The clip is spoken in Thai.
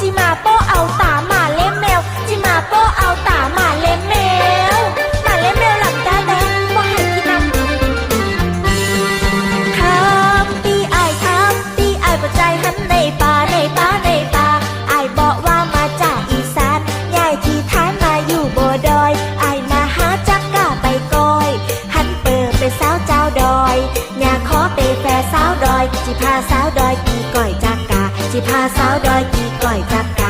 จิมาโปเอาตาหมาเล่แมว จิมาโปเอาตาหมาเล่แมวหมาเล่แมวหลับตาแดงว่าให้กินน้ำทำปีไอทำปีไอปัใจหันในป่าในป่าในป่าไอบอกว่ามาจากอีสานยายที่ท้ายมาอยู่โบดอย ไอมาหาจักกะไปก้อย หันเปิดไปสาวเจ้าดอยอยากขอเปแฟนสาวดอย จิพาสาวดอย สิพาสาวดอยกี่ก่อยจับก